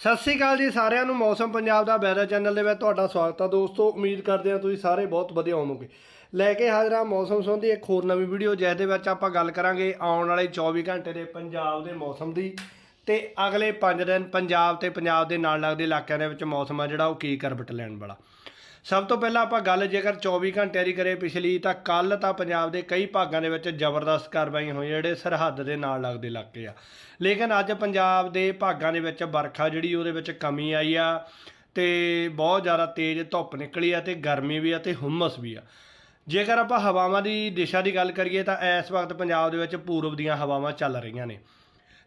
ਸਤਿ ਸ੍ਰੀ ਅਕਾਲ ਜੀ ਸਾਰਿਆਂ ਨੂੰ, ਮੌਸਮ ਪੰਜਾਬ ਦਾ ਵੈਦਰ ਚੈਨਲ ਦੇ ਵਿੱਚ ਤੁਹਾਡਾ ਸਵਾਗਤ ਹੈ ਦੋਸਤੋ, ਉਮੀਦ ਕਰਦੇ ਹਾਂ ਤੁਸੀਂ ਸਾਰੇ ਬਹੁਤ ਵਧੀਆ ਹੋਵੋਗੇ। ਲੈ ਕੇ ਹਾਜ਼ਰ ਹਾਂ ਮੌਸਮ ਸੰਬੰਧੀ ਇੱਕ ਹੋਰ ਨਵੀਂ ਵੀਡੀਓ ਜਿਸ ਦੇ ਵਿੱਚ ਆਪਾਂ ਗੱਲ ਕਰਾਂਗੇ ਆਉਣ ਵਾਲੇ 24 ਘੰਟੇ ਦੇ ਪੰਜਾਬ ਦੇ ਮੌਸਮ ਦੀ। ਤੇ ਅਗਲੇ 5 ਦਿਨ ਪੰਜਾਬ ਤੇ ਪੰਜਾਬ ਦੇ ਨਾਲ ਲੱਗਦੇ ਇਲਾਕਿਆਂ ਦੇ ਵਿੱਚ ਮੌਸਮ ਆ ਜਿਹੜਾ, ਉਹ ਕੀ ਕਰਵਟ ਲੈਣ ਵਾਲਾ। ਸਭ ਤੋਂ ਪਹਿਲਾਂ ਆਪਾਂ ਗੱਲ ਜੇਕਰ 24 ਘੰਟਿਆਂ ਦੀ ਕਰੇ ਪਿਛਲੀ, ਤਾਂ ਕੱਲ ਤਾਂ ਪੰਜਾਬ ਦੇ ਕਈ ਭਾਗਾਂ ਦੇ ਵਿੱਚ ਜ਼ਬਰਦਸਤ ਕਾਰਵਾਈ ਹੋਈ ਜਿਹੜੇ ਸਰਹੱਦ ਦੇ ਨਾਲ ਲੱਗਦੇ ਇਲਾਕੇ ਆ। ਲੇਕਿਨ ਅੱਜ ਪੰਜਾਬ ਦੇ ਭਾਗਾਂ ਦੇ ਵਿੱਚ ਵਰਖਾ ਜਿਹੜੀ, ਉਹਦੇ ਵਿੱਚ ਕਮੀ ਆਈ ਆ ਤੇ ਬਹੁਤ ਜ਼ਿਆਦਾ ਤੇਜ਼ ਧੁੱਪ ਨਿਕਲੀ ਆ ਤੇ ਗਰਮੀ ਵੀ ਆ ਤੇ ਹੁਮਸ ਵੀ ਆ। ਜੇਕਰ ਆਪਾਂ ਹਵਾਵਾਂ ਦੀ ਦਿਸ਼ਾ ਦੀ ਗੱਲ ਕਰੀਏ, ਤਾਂ ਇਸ ਵਕਤ ਪੰਜਾਬ ਦੇ ਵਿੱਚ ਪੂਰਬ ਦੀਆਂ ਹਵਾਵਾਂ ਚੱਲ ਰਹੀਆਂ ਨੇ।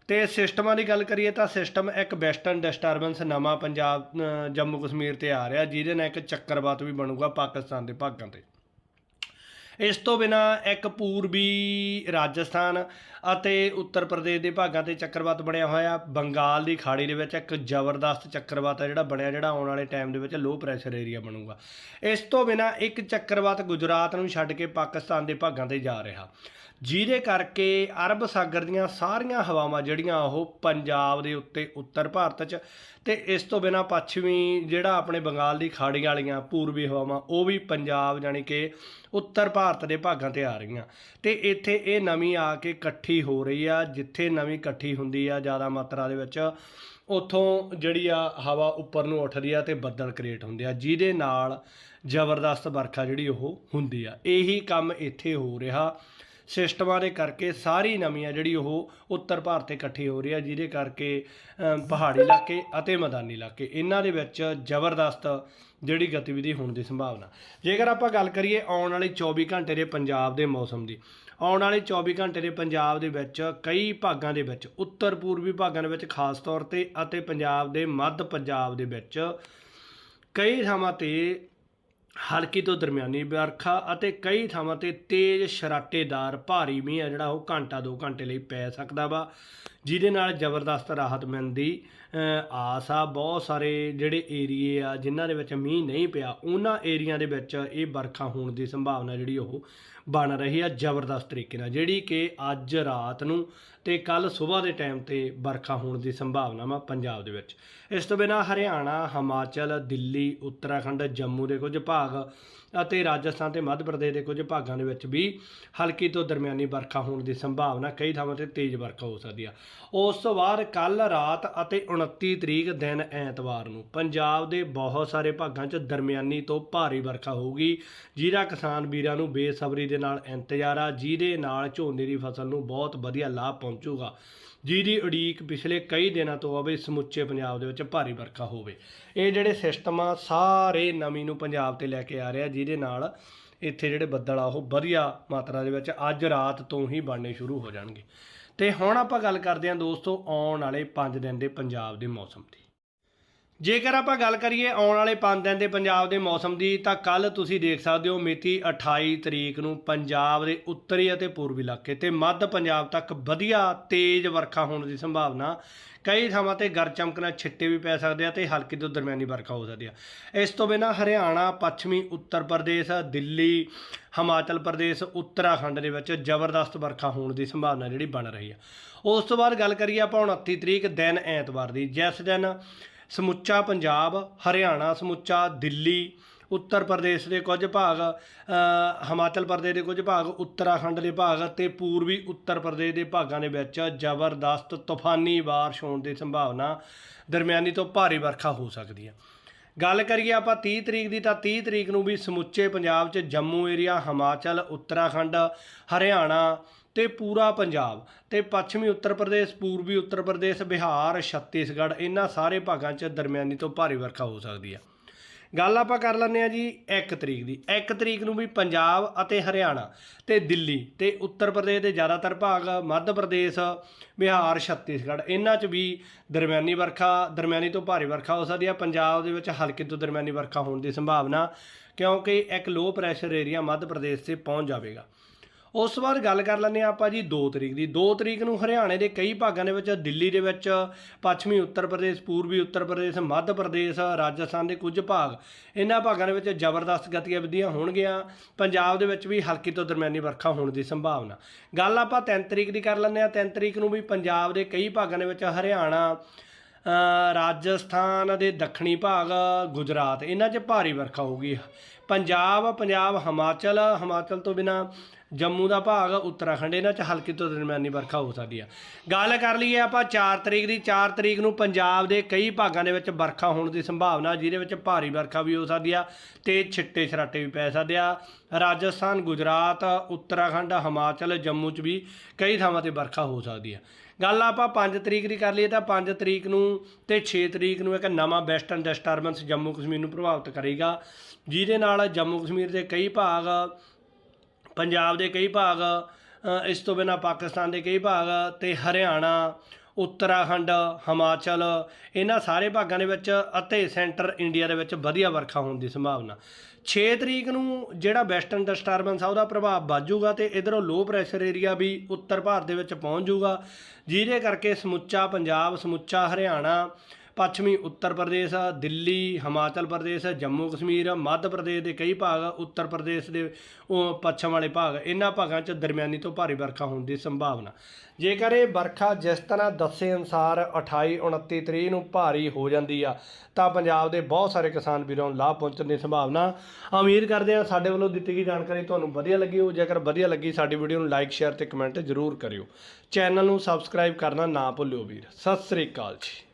ਤੇ ਸਿਸਟਮਾਂ ਦੀ ਗੱਲ ਕਰੀਏ ਤਾਂ ਸਿਸਟਮ ਇੱਕ ਵੈਸਟਰਨ ਡਿਸਟਰਬੈਂਸ ਨਵਾਂ ਪੰਜਾਬ ਜੰਮੂ ਕਸ਼ਮੀਰ ਤੇ ਆ ਰਿਹਾ, ਜਿਹਦੇ ਨਾਲ ਇੱਕ ਚੱਕਰਵਾਤ ਵੀ ਬਣੂਗਾ ਪਾਕਿਸਤਾਨ ਦੇ ਭਾਗਾਂ ਤੇ। ਇਸ ਤੋਂ ਬਿਨਾ ਇੱਕ ਪੂਰਬੀ ਰਾਜਸਥਾਨ ਅਤੇ ਉੱਤਰ ਪ੍ਰਦੇਸ਼ ਦੇ ਭਾਗਾਂ ਤੇ ਚੱਕਰਵਾਤ ਬਣਿਆ ਹੋਇਆ। ਬੰਗਾਲ ਦੀ ਖਾੜੀ ਦੇ ਵਿੱਚ ਇੱਕ ਜ਼ਬਰਦਸਤ ਚੱਕਰਵਾਤ ਹੈ ਜਿਹੜਾ ਬਣਿਆ, ਜਿਹੜਾ ਆਉਣ ਵਾਲੇ ਟਾਈਮ ਦੇ ਵਿੱਚ ਲੋ ਪ੍ਰੈਸ਼ਰ ਏਰੀਆ ਬਣੂਗਾ। ਇਸ ਤੋਂ ਬਿਨਾ ਇੱਕ ਚੱਕਰਵਾਤ ਗੁਜਰਾਤ ਨੂੰ ਛੱਡ ਕੇ ਪਾਕਿਸਤਾਨ ਦੇ ਭਾਗਾਂ ਤੇ ਜਾ ਰਿਹਾ। ਜਿਹਦੇ ਕਰਕੇ ਅਰਬ ਸਾਗਰ ਦੀਆਂ ਸਾਰੀਆਂ ਹਵਾਵਾਂ ਜਿਹੜੀਆਂ ਉਹ ਪੰਜਾਬ ਦੇ ਉੱਤੇ ਉੱਤਰ ਭਾਰਤ 'ਚ ਤੇ ਇਸ ਤੋਂ ਬਿਨਾ ਪੱਛਮੀ ਜਿਹੜਾ ਆਪਣੇ ਬੰਗਾਲ ਦੀ ਖਾੜੀ ਵਾਲੀਆਂ ਪੂਰਬੀ ਹਵਾਵਾਂ, ਉਹ ਵੀ ਪੰਜਾਬ ਜਾਣੀ ਕਿ ਉੱਤਰ ਭਾਰਤ ਦੇ ਭਾਗਾਂ ਤੇ ਆ ਰਹੀਆਂ। ਤੇ ਇੱਥੇ ਇਹ ਨਵੀਂ ਆ ਕੇ ਇਕੱਠੀ ਹੋ ਰਹੀ ਆ, ਜਿੱਥੇ ਨਵੀਂ ਇਕੱਠੀ ਹੁੰਦੀ ਆ, ਜ਼ਿਆਦਾ ਮਾਤਰਾ ਦੇ ਵਿੱਚ ਉੱਥੋਂ ਜਿਹੜੀ ਆ ਹਵਾ ਉੱਪਰ ਨੂੰ ਉੱਠਦੀ ਆ ਤੇ ਬੱਦਲ ਕ੍ਰੀਏਟ ਹੁੰਦੇ ਆ, ਜਿਹਦੇ ਨਾਲ ਜ਼ਬਰਦਸਤ ਵਰਖਾ ਜਿਹੜੀ ਉਹ ਹੁੰਦੀ ਆ। ਇਹੀ ਕੰਮ ਇੱਥੇ ਹੋ ਰਿਹਾ। ਸਿਸਟਮਾਂ ਦੇ ਕਰਕੇ ਸਾਰੀ ਨਵੀਂ ਆ ਜਿਹੜੀ ਉਹ ਉੱਤਰ ਭਾਰਤ ਤੇ ਇਕੱਠੀ ਹੋ ਰਹੀ ਆ, ਜਿਹਦੇ ਕਰਕੇ ਪਹਾੜੀ ਇਲਾਕੇ ਅਤੇ ਮੈਦਾਨੀ ਇਲਾਕੇ। ਇਹਨਾਂ ਦੇ ਵਿੱਚ ਜ਼ਬਰਦਸਤ ਜਿਹੜੀ ਗਤੀਵਿਧੀ ਹੋਣ ਦੀ ਸੰਭਾਵਨਾ। ਜੇਕਰ ਆਪਾਂ ਗੱਲ ਕਰੀਏ ਆਉਣ ਵਾਲੇ 24 ਘੰਟੇ ਦੇ ਪੰਜਾਬ ਦੇ ਮੌਸਮ ਦੀ, ਆਉਣ ਵਾਲੇ 24 ਘੰਟੇ ਦੇ ਪੰਜਾਬ ਦੇ ਵਿੱਚ ਕਈ ਭਾਗਾਂ ਦੇ ਵਿੱਚ, ਉੱਤਰ ਪੂਰਬੀ ਭਾਗਾਂ ਦੇ ਵਿੱਚ ਖਾਸ ਤੌਰ ਤੇ ਅਤੇ ਪੰਜਾਬ ਦੇ ਮੱਧ ਪੰਜਾਬ ਦੇ ਵਿੱਚ ਕਈ ਥਾਵਾਂ ਤੇ ਹਲਕੀ ਤੋਂ ਦਰਮਿਆਨੀ ਵਰਖਾ ਅਤੇ ਕਈ ਥਾਵਾਂ ਤੇ ਤੇਜ਼ ਸ਼ਰਾਟੇਦਾਰ ਭਾਰੀ ਮੀਂਹ ਆ ਜਿਹੜਾ ਉਹ ਘੰਟਾ 2 ਘੰਟੇ ਲਈ ਪੈ ਸਕਦਾ ਵਾ। ਜਿਹਦੇ ਨਾਲ ਜ਼ਬਰਦਸਤ ਰਾਹਤ ਮਿਲਣ ਦੀ ਆਸ ਆ, ਬਹੁਤ ਸਾਰੇ ਜਿਹੜੇ ਏਰੀਏ ਆ, ਜਿਨ੍ਹਾਂ ਦੇ ਵਿੱਚ ਮੀਂਹ ਨਹੀਂ ਪਿਆ, ਉਹਨਾਂ ਏਰੀਆ ਦੇ ਵਿੱਚ ਇਹ ਵਰਖਾ ਹੋਣ ਦੀ ਸੰਭਾਵਨਾ ਜਿਹੜੀ ਉਹ ਬਣ ਰਹੀ ਆ ਜ਼ਬਰਦਸਤ ਤਰੀਕੇ ਨਾਲ, ਜਿਹੜੀ ਕਿ ਅੱਜ ਰਾਤ ਨੂੰ ਤੇ ਕੱਲ ਸਵੇਰ ਦੇ ਟਾਈਮ ਤੇ ਵਰਖਾ ਹੋਣ ਦੀ ਸੰਭਾਵਨਾ ਵਾ ਪੰਜਾਬ ਦੇ ਵਿੱਚ। ਇਸ ਤੋਂ ਬਿਨਾ ਹਰਿਆਣਾ, ਹਿਮਾਚਲ, ਦਿੱਲੀ, ਉੱਤਰਾਖੰਡ, ਜੰਮੂ ਦੇ ਕੁਝ ਭਾਗ ਅਤੇ ਰਾਜਸਥਾਨ ਤੇ ਮੱਧ ਪ੍ਰਦੇਸ਼ ਦੇ ਕੁਝ ਭਾਗਾਂ ਦੇ ਵਿੱਚ ਵੀ ਹਲਕੀ ਤੋਂ ਦਰਮਿਆਨੀ ਵਰਖਾ ਹੋਣ ਦੀ ਸੰਭਾਵਨਾ ਕਈ ਥਾਵਾਂ ਤੇ ਤੇਜ਼ ਵਰਖਾ ਹੋ ਸਕਦੀ ਆ। ਉਸ ਤੋਂ ਬਾਅਦ ਕੱਲ ਰਾਤ ਅਤੇ 29 ਤਰੀਕ ਦਿਨ ਐਤਵਾਰ ਨੂੰ ਪੰਜਾਬ ਦੇ ਬਹੁਤ ਸਾਰੇ ਭਾਗਾਂ 'ਚ ਦਰਮਿਆਨੀ ਤੋਂ ਭਾਰੀ ਵਰਖਾ ਹੋਊਗੀ, ਜਿਹਦਾ ਕਿਸਾਨ ਵੀਰਾਂ ਨੂੰ ਬੇਸਬਰੀ ਦੇ ਨਾਲ ਇੰਤਜ਼ਾਰ ਆ, ਜਿਹਦੇ ਨਾਲ ਝੋਨੇ ਦੀ ਫਸਲ ਨੂੰ ਬਹੁਤ ਵਧੀਆ ਲਾਭ ਪਹੁੰਚੂਗਾ। ਜਿਹਦੀ ਉਡੀਕ ਪਿਛਲੇ ਕਈ ਦਿਨਾਂ ਤੋਂ ਆਵੇ, ਸਮੁੱਚੇ ਪੰਜਾਬ ਦੇ ਵਿੱਚ ਭਾਰੀ ਵਰਖਾ ਹੋਵੇ। ਇਹ ਜਿਹੜੇ ਸਿਸਟਮ ਆ, ਸਾਰੇ ਨਵੀਂ ਨੂੰ ਪੰਜਾਬ ਤੇ ਲੈ ਕੇ ਆ ਰਿਹਾ, ਜਿਹਦੇ ਨਾਲ ਇੱਥੇ ਜਿਹੜੇ ਬੱਦਲ ਆ, ਉਹ ਵਧੀਆ ਮਾਤਰਾ ਦੇ ਵਿੱਚ ਅੱਜ ਰਾਤ ਤੋਂ ਹੀ ਬਣਨੇ ਸ਼ੁਰੂ ਹੋ ਜਾਣਗੇ। ਤੇ ਹੁਣ ਆਪਾਂ ਗੱਲ ਕਰਦੇ ਹਾਂ ਦੋਸਤੋ ਆਉਣ ਵਾਲੇ 5 ਦਿਨ ਦੇ ਪੰਜਾਬ ਦੇ ਮੌਸਮ ਦੀ। ਜੇਕਰ ਆਪਾਂ ਗੱਲ ਕਰੀਏ ਆਉਣ ਵਾਲੇ 5 ਦਿਨ ਦੇ ਪੰਜਾਬ ਦੇ ਮੌਸਮ ਦੀ, ਤਾਂ ਕੱਲ ਤੁਸੀਂ ਦੇਖ ਸਕਦੇ ਹੋ ਮਿਤੀ 28 ਤਰੀਕ ਨੂੰ ਪੰਜਾਬ ਦੇ ਉੱਤਰੀ ਅਤੇ ਪੂਰਬੀ ਇਲਾਕੇ ਤੇ ਮੱਧ ਪੰਜਾਬ ਤੱਕ ਵਧੀਆ ਤੇਜ਼ ਵਰਖਾ ਹੋਣ ਦੀ ਸੰਭਾਵਨਾ। ਕਈ ਥਾਵਾਂ ਤੇ ਗਰ ਚਮਕਣਾ ਛਿੱਟੇ ਵੀ ਪੈ ਸਕਦੇ ਆ ਤੇ ਹਲਕੀ ਤੋਂ ਦਰਮਿਆਨੀ ਵਰਖਾ ਹੋ ਸਕਦੀ ਆ। ਇਸ ਤੋਂ ਬਿਨਾ ਹਰਿਆਣਾ, ਪੱਛਮੀ, ਉੱਤਰ ਪ੍ਰਦੇਸ਼, ਦਿੱਲੀ, ਹਿਮਾਚਲ ਪ੍ਰਦੇਸ਼, ਉੱਤਰਾਖੰਡ ਦੇ ਵਿੱਚ ਜ਼ਬਰਦਸਤ ਵਰਖਾ ਹੋਣ ਦੀ ਸੰਭਾਵਨਾ ਜਿਹੜੀ ਬਣ ਰਹੀ ਆ। ਉਸ ਤੋਂ ਬਾਅਦ ਗੱਲ ਕਰੀਏ ਆਪਾਂ 29 ਤਰੀਕ, ਦਿਨ ਐਤਵਾਰ ਦੀ। ਜਿਸ ਦਿਨ ਸਮੁੱਚਾ ਪੰਜਾਬ, ਹਰਿਆਣਾ, ਸਮੁੱਚਾ ਦਿੱਲੀ, ਉੱਤਰ ਪ੍ਰਦੇਸ਼ ਦੇ ਕੁਝ ਭਾਗ ਹਿਮਾਚਲ ਪ੍ਰਦੇਸ਼ ਦੇ ਕੁਝ ਭਾਗ, ਉੱਤਰਾਖੰਡ ਦੇ ਭਾਗ ਅਤੇ ਪੂਰਬੀ ਉੱਤਰ ਪ੍ਰਦੇਸ਼ ਦੇ ਭਾਗਾਂ ਦੇ ਵਿੱਚ ਜ਼ਬਰਦਸਤ ਤੂਫਾਨੀ ਬਾਰਿਸ਼ ਹੋਣ ਦੀ ਸੰਭਾਵਨਾ ਦਰਮਿਆਨੀ ਤੋਂ ਭਾਰੀ ਵਰਖਾ ਹੋ ਸਕਦੀ ਹੈ। ਗੱਲ ਕਰੀਏ ਆਪਾਂ 30 ਤਰੀਕ ਦੀ ਤਾਂ 30 ਤਰੀਕ ਨੂੰ ਵੀ ਸਮੁੱਚੇ ਪੰਜਾਬ 'ਚ ਜੰਮੂ ਏਰੀਆ ਹਿਮਾਚਲ, ਉੱਤਰਾਖੰਡ, ਹਰਿਆਣਾ ਤੇ ਪੂਰਾ ਪੰਜਾਬ ਤੇ ਪੱਛਮੀ ਉੱਤਰ ਪ੍ਰਦੇਸ਼, ਪੂਰਬੀ ਉੱਤਰ ਪ੍ਰਦੇਸ਼, ਬਿਹਾਰ, ਛੱਤੀਸਗੜ੍ਹ ਇਹਨਾਂ ਸਾਰੇ ਭਾਗਾਂ 'ਚ ਦਰਮਿਆਨੀ ਤੋਂ ਭਾਰੀ ਵਰਖਾ ਹੋ ਸਕਦੀ ਆ। ਗੱਲ ਆਪਾਂ ਕਰ ਲੈਂਦੇ ਆ ਜੀ 1 ਤਰੀਕ ਦੀ। 1 ਤਰੀਕ ਨੂੰ ਵੀ ਪੰਜਾਬ ਅਤੇ ਹਰਿਆਣਾ ਤੇ ਦਿੱਲੀ ਤੇ ਉੱਤਰ ਪ੍ਰਦੇਸ਼ ਦੇ ਜ਼ਿਆਦਾਤਰ ਭਾਗ, ਮੱਧ ਪ੍ਰਦੇਸ਼, ਬਿਹਾਰ, ਛੱਤੀਸਗੜ੍ਹ ਇਹਨਾਂ 'ਚ ਵੀ ਦਰਮਿਆਨੀ ਵਰਖਾ, ਦਰਮਿਆਨੀ ਤੋਂ ਭਾਰੀ ਵਰਖਾ ਹੋ ਸਕਦੀ ਹੈ ਪੰਜਾਬ ਦੇ ਵਿੱਚ ਹਲਕੀ ਤੋਂ ਦਰਮਿਆਨੀ ਵਰਖਾ ਹੋਣ ਦੀ ਸੰਭਾਵਨਾ ਕਿਉਂਕਿ ਇੱਕ low pressure area Madhya Pradesh ਤੇ ਪਹੁੰਚ ਜਾਵੇਗਾ। ਉਸ ਤੋਂ ਬਾਅਦ ਗੱਲ ਕਰ ਲੈਂਦੇ ਹਾਂ ਆਪਾਂ ਜੀ 2 ਤਰੀਕ ਦੀ। 2 ਤਰੀਕ ਨੂੰ ਹਰਿਆਣੇ ਦੇ ਕਈ ਭਾਗਾਂ ਦੇ ਵਿੱਚ ਦਿੱਲੀ ਦੇ ਵਿੱਚ, ਪੱਛਮੀ ਉੱਤਰ ਪ੍ਰਦੇਸ਼, ਪੂਰਬੀ ਉੱਤਰ ਪ੍ਰਦੇਸ਼, ਮੱਧ ਪ੍ਰਦੇਸ਼, ਰਾਜਸਥਾਨ ਦੇ ਕੁਝ ਭਾਗ ਇਹਨਾਂ ਭਾਗਾਂ ਦੇ ਵਿੱਚ ਜ਼ਬਰਦਸਤ ਗਤੀਵਿਧੀਆਂ ਹੋਣਗੀਆਂ। ਪੰਜਾਬ ਦੇ ਵਿੱਚ ਵੀ ਹਲਕੀ ਤੋਂ ਦਰਮਿਆਨੀ ਵਰਖਾ ਹੋਣ ਦੀ ਸੰਭਾਵਨਾ। ਗੱਲ ਆਪਾਂ 3 ਤਰੀਕ ਦੀ ਕਰ ਲੈਂਦੇ ਹਾਂ। 3 ਤਰੀਕ ਨੂੰ ਵੀ ਪੰਜਾਬ ਦੇ ਕਈ ਭਾਗਾਂ ਦੇ ਵਿੱਚ ਹਰਿਆਣਾ ਰਾਜਸਥਾਨ ਦੇ ਦੱਖਣੀ ਭਾਗ, ਗੁਜਰਾਤ। ਇਹਨਾਂ 'ਚ ਭਾਰੀ ਵਰਖਾ ਹੋਊਗੀ ਪੰਜਾਬ ਪੰਜਾਬ, ਹਿਮਾਚਲ ਹਿਮਾਚਲ ਤੋਂ ਬਿਨਾ ਜੰਮੂ ਦਾ ਭਾਗ, ਉੱਤਰਾਖੰਡ, ਇਹਨਾਂ 'ਚ ਹਲਕੀ ਤੋਂ ਦਰਮਿਆਨੀ ਵਰਖਾ ਹੋ ਸਕਦੀ ਆ। ਗੱਲ ਕਰ ਲਈਏ ਆਪਾਂ 4 ਤਰੀਕ ਦੀ। 4 ਤਰੀਕ ਨੂੰ ਪੰਜਾਬ ਦੇ ਕਈ ਭਾਗਾਂ ਦੇ ਵਿੱਚ ਵਰਖਾ ਹੋਣ ਦੀ ਸੰਭਾਵਨਾ, ਜਿਹਦੇ ਵਿੱਚ ਭਾਰੀ ਵਰਖਾ ਵੀ ਹੋ ਸਕਦੀ ਆ ਤੇ ਛਿੱਟੇ ਛਰਾਟੇ ਵੀ ਪੈ ਸਕਦੇ ਆ। ਰਾਜਸਥਾਨ, ਗੁਜਰਾਤ, ਉੱਤਰਾਖੰਡ, ਹਿਮਾਚਲ, ਜੰਮੂ 'ਚ ਵੀ ਕਈ ਥਾਵਾਂ ਤੇ ਵਰਖਾ ਹੋ ਸਕਦੀ ਆ। ਗੱਲ ਆਪਾਂ 5 ਤਰੀਕ ਦੀ ਕਰ ਲਈਏ ਤਾਂ 5 ਤਰੀਕ ਨੂੰ ਤੇ 6 ਤਰੀਕ ਨੂੰ ਇੱਕ ਨਵਾਂ ਵੈਸਟਰਨ ਡਿਸਟਰਬੈਂਸ ਜੰਮੂ ਕਸ਼ਮੀਰ ਨੂੰ ਪ੍ਰਭਾਵਿਤ ਕਰੇਗਾ, ਜਿਹਦੇ ਨਾਲ ਜੰਮੂ ਕਸ਼ਮੀਰ ਦੇ ਕਈ ਭਾਗ, ਪੰਜਾਬ ਦੇ ਕਈ ਭਾਗ ਇਸ ਤੋਂ ਬਿਨਾਂ ਪਾਕਿਸਤਾਨ ਦੇ ਕਈ ਭਾਗ ਤੇ ਹਰਿਆਣਾ, ਉੱਤਰਾਖੰਡ, ਹਿਮਾਚਲ, ਇਹਨਾਂ ਸਾਰੇ ਭਾਗਾਂ ਦੇ ਵਿੱਚ ਅਤੇ ਸੈਂਟਰ ਇੰਡੀਆ ਦੇ ਵਿੱਚ ਵਧੀਆ ਵਰਖਾ ਹੋਣ ਦੀ ਸੰਭਾਵਨਾ। 6 ਤਰੀਕ ਨੂੰ ਜਿਹੜਾ ਵੈਸਟਰਨ ਡਿਸਟਰਬੈਂਸ ਆ, ਉਹਦਾ ਪ੍ਰਭਾਵ ਵੱਧ ਵੱਜੂਗਾ ਤੇ ਇਧਰੋਂ ਲੋ ਪ੍ਰੈਸ਼ਰ ਏਰੀਆ ਵੀ ਉੱਤਰ ਭਾਰਤ ਦੇ ਵਿੱਚ ਪਹੁੰਚ ਜਾਊਗਾ। ਜਿਹਦੇ ਕਰਕੇ ਸਮੁੱਚਾ ਪੰਜਾਬ, ਸਮੁੱਚਾ ਹਰਿਆਣਾ ਪੱਛਮੀ ਉੱਤਰ ਪ੍ਰਦੇਸ਼, ਦਿੱਲੀ, ਹਿਮਾਚਲ ਪ੍ਰਦੇਸ਼, ਜੰਮੂ ਕਸ਼ਮੀਰ, ਮੱਧ ਪ੍ਰਦੇਸ਼ ਦੇ ਕਈ ਭਾਗ, ਉੱਤਰ ਪ੍ਰਦੇਸ਼ ਦੇ ਉਹ ਪੱਛਮ ਵਾਲੇ ਭਾਗ। ਇਹਨਾਂ ਭਾਗਾਂ 'ਚ ਦਰਮਿਆਨੀ ਤੋਂ ਭਾਰੀ ਵਰਖਾ ਹੋਣ ਦੀ ਸੰਭਾਵਨਾ। ਜੇਕਰ ਇਹ ਵਰਖਾ ਜਿਸ ਤਰ੍ਹਾਂ ਦੱਸੇ ਅਨੁਸਾਰ 28 29 ਤਰੀਕ ਨੂੰ ਭਾਰੀ ਹੋ ਜਾਂਦੀ ਆ, ਤਾਂ ਪੰਜਾਬ ਦੇ ਬਹੁਤ ਸਾਰੇ ਕਿਸਾਨ ਵੀਰਾਂ ਨੂੰ ਲਾਭ ਪਹੁੰਚਣ ਦੀ ਸੰਭਾਵਨਾ ਉਮੀਦ ਕਰਦੇ ਹਾਂ ਸਾਡੇ ਵੱਲੋਂ ਦਿੱਤੀ ਗਈ ਜਾਣਕਾਰੀ ਤੁਹਾਨੂੰ ਵਧੀਆ ਲੱਗੀ ਹੋ ਜੇਕਰ ਵਧੀਆ ਲੱਗੀ ਸਾਡੀ ਵੀਡੀਓ ਨੂੰ ਲਾਈਕ, ਸ਼ੇਅਰ ਤੇ ਕਮੈਂਟ ਜ਼ਰੂਰ ਕਰਿਓ। ਚੈਨਲ ਨੂੰ ਸਬਸਕ੍ਰਾਈਬ ਕਰਨਾ ਨਾ ਭੁੱਲਿਓ ਵੀਰ। ਸਤਿ ਸ੍ਰੀ ਅਕਾਲ ਜੀ।